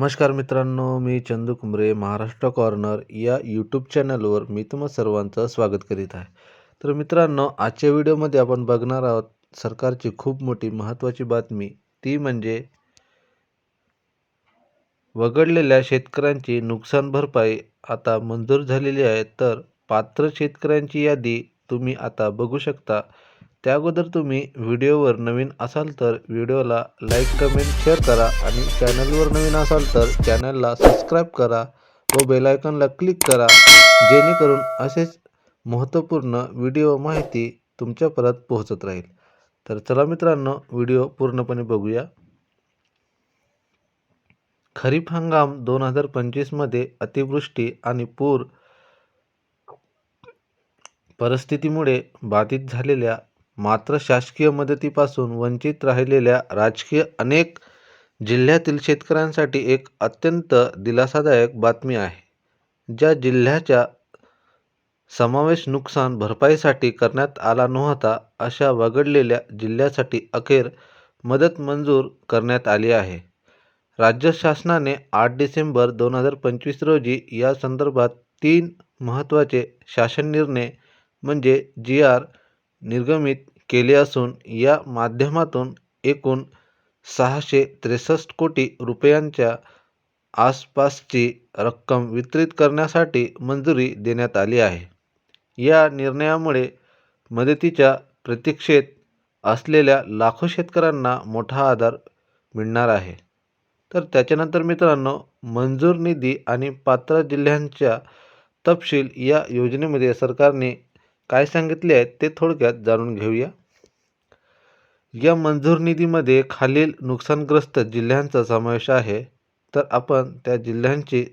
नमस्कार मित्रांनो मी चंदू कुंबरे महाराष्ट्र कॉर्नर या यूट्यूब चॅनलवर मी तुम्हा सर्वांचं स्वागत करीत आहे. तर मित्रांनो आजच्या व्हिडिओमध्ये आपण बघणार आहोत सरकारची खूप मोठी महत्त्वाची बातमी. ती म्हणजे वगळलेल्या शेतकऱ्यांची नुकसान भरपाई आता मंजूर झालेली आहे. तर पात्र शेतकऱ्यांची यादी तुम्ही आता बघू शकता. त्या अगोदर तुम्ही व्हिडिओवर नवीन असाल तर व्हिडिओला लाईक कमेंट शेअर करा आणि चॅनलवर नवीन असाल तर चॅनलला सबस्क्राईब करा व बेलायकनला क्लिक करा जेणेकरून असेच महत्त्वपूर्ण व्हिडिओ माहिती तुमच्यापर्यंत पोहोचत राहील. तर चला मित्रांनो व्हिडिओ पूर्णपणे बघूया. खरीप हंगाम दोन हजार पंचवीसमध्ये अतिवृष्टी आणि पूर परिस्थितीमुळे बाधित झालेल्या मात्र शासकीय मदतीपासून वंचित राहिलेल्या राजकीय अनेक जिल्ह्यातील शेतकऱ्यांसाठी एक अत्यंत दिलासादायक बातमी आहे ज्या जिल्ह्याच्या समावेश नुकसान भरपाईसाठी करण्यात आला नव्हता अशा वगळलेल्या जिल्ह्यासाठी अखेर मदत मंजूर करण्यात आली आहे. राज्य शासनाने आठ डिसेंबर दोन हजार पंचवीस रोजी या संदर्भात तीन महत्त्वाचे शासन निर्णय म्हणजे जी आर निर्गमित केले असून या माध्यमातून एकूण सहाशे त्रेसष्ट कोटी रुपयांच्या आसपासची रक्कम वितरित करण्यासाठी मंजुरी देण्यात आली आहे. या निर्णयामुळे मदतीच्या प्रतीक्षेत असलेल्या लाखो शेतकऱ्यांना मोठा आधार मिळणार आहे. तर त्याच्यानंतर मित्रांनो मंजूर निधी आणि पात्र जिल्ह्यांच्या तपशील या योजनेमध्ये सरकारने काय सांगितले आहे ते थोडक्यात जाणून घेऊया. या मंजूर निधीमध्ये खालील नुकसानग्रस्त जिल्ह्यांचा समावेश आहे. तर आपण त्या जिल्ह्यांची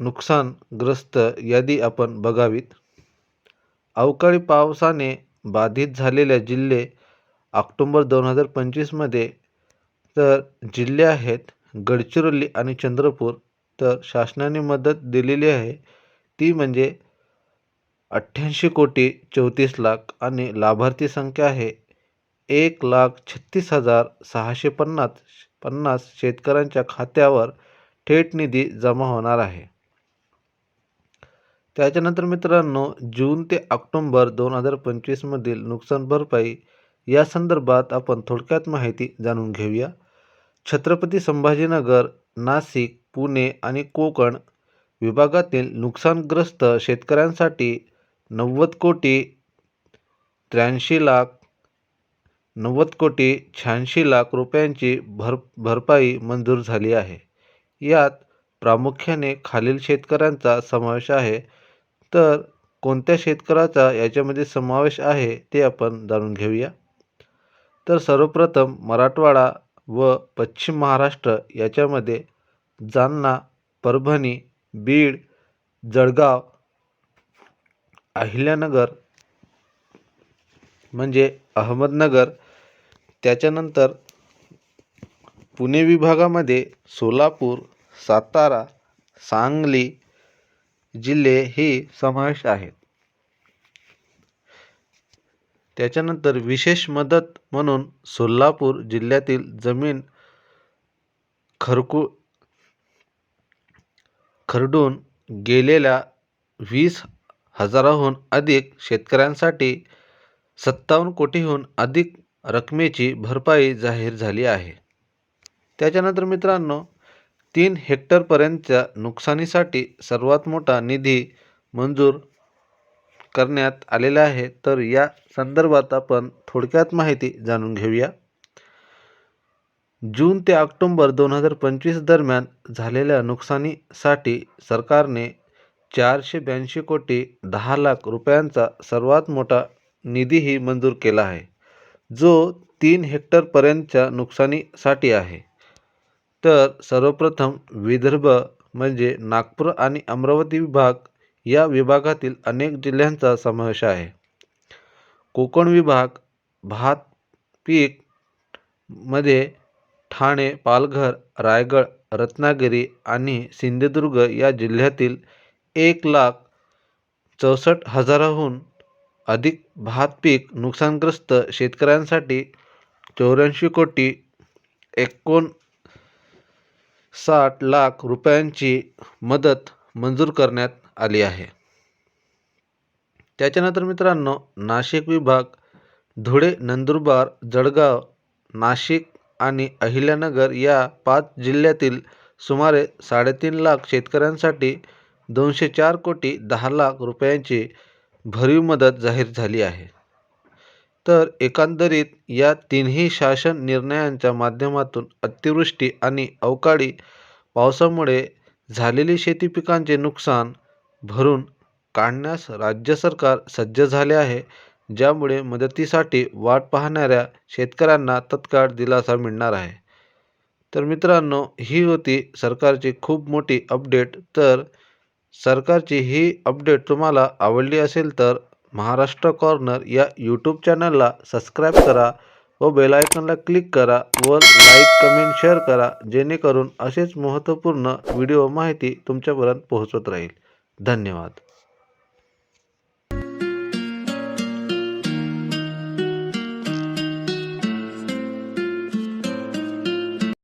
नुकसानग्रस्त यादी आपण बघावीत. अवकाळी पावसाने बाधित झालेल्या जिल्हे ऑक्टोंबर दोन हजार पंचवीसमध्ये तर जिल्हे आहेत गडचिरोली आणि चंद्रपूर. तर शासनाने मदत दिलेली आहे. ती म्हणजे अठ्ठ्याऐंशी कोटी चौतीस लाख आणि लाभार्थी संख्या आहे. एक लाख छत्तीस हजार सहाशे पन्नास पन्नास शेतकऱ्यांच्या खात्यावर थेट निधी जमा होणार आहे. त्याच्यानंतर मित्रांनो जून ते ऑक्टोंबर दोन हजार पंचवीसमधील नुकसान भरपाई या संदर्भात आपण थोडक्यात माहिती जाणून घेऊया. छत्रपती संभाजीनगर नाशिक पुणे आणि कोकण विभागातील नुकसानग्रस्त शेतकऱ्यांसाठी नव्वद कोटी त्र्याऐंशी लाख नव्वद कोटी शहाऐंशी लाख रुपयांची भर भरपाई मंजूर झाली आहे. यात प्रामुख्याने खालील शेतकऱ्यांचा समावेश आहे. तर कोणत्या शेतकऱ्याचा याच्यामध्ये समावेश आहे ते आपण जाणून घेऊया. तर सर्वप्रथम मराठवाडा व पश्चिम महाराष्ट्र याच्यामध्ये जालना परभणी बीड जळगाव अहिल्यानगर म्हणजे अहमदनगर त्याच्यानंतर पुणे विभागामध्ये सोलापूर सातारा सांगली जिल्हे हे समावेश आहेत. त्याच्यानंतर विशेष मदत म्हणून सोलापूर जिल्ह्यातील जमीन खरकू खरडून गेलेल्या वीस हजाराहून अधिक शेतकऱ्यांसाठी सत्तावन्न कोटीहून अधिक रकमेची भरपाई जाहीर झाली आहे. त्याच्यानंतर मित्रांनो तीन हेक्टरपर्यंतच्या नुकसानीसाठी सर्वात मोठा निधी मंजूर करण्यात आलेला आहे. तर या संदर्भात आपण थोडक्यात माहिती जाणून घेऊया. जून ते ऑक्टोंबर दोन हजार पंचवीस दरम्यान झालेल्या नुकसानीसाठी सरकारने चारशे ब्याऐंशी कोटी दहा लाख रुपयांचा सर्वात मोठा निधीही मंजूर केला आहे. जो तीन हेक्टरपर्यंतच्या नुकसानीसाठी आहे. तर सर्वप्रथम विदर्भ म्हणजे नागपूर आणि अमरावती विभाग या विभागातील अनेक जिल्ह्यांचा समावेश आहे. कोकण विभाग भात पीकमध्ये ठाणे पालघर रायगड रत्नागिरी आणि सिंधुदुर्ग या जिल्ह्यातील एक लाख चौसष्ट हजाराहून अधिक भात पीक नुकसानग्रस्त शेतकऱ्यांसाठी चौऱ्याऐंशी कोटी एकोण साठ लाख रुपयांची मदत मंजूर करण्यात आली आहे. त्याच्यानंतर मित्रांनो नाशिक विभाग धुळे नंदुरबार जळगाव नाशिक आणि अहिल्यानगर या पाच जिल्ह्यातील सुमारे साडेतीन लाख शेतकऱ्यांसाठी दोनशे चार कोटी दहा लाख रुपयांची भरीव मदत जाहीर झाली आहे. तर एकंदरीत या तीनही शासन निर्णयांच्या माध्यमातून अतिवृष्टी आणि अवकाळी पावसामुळे झालेली शेती पिकांचे नुकसान भरून काढण्यास राज्य सरकार सज्ज झाले आहे ज्यामुळे मदतीसाठी वाट पाहणाऱ्या शेतकऱ्यांना तत्काळ दिलासा मिळणार आहे. तर मित्रांनो ही होती सरकारची खूप मोठी अपडेट. तर सरकारची ही अपडेट तुम्हाला आवडली असेल तर महाराष्ट्र कॉर्नर या यूट्यूब चॅनलला सबस्क्राईब करा व बेलायकनला क्लिक करा व लाईक कमेंट शेअर करा जेणेकरून असेच महत्त्वपूर्ण व्हिडिओ माहिती तुमच्यापर्यंत पोहोचत राहील. धन्यवाद.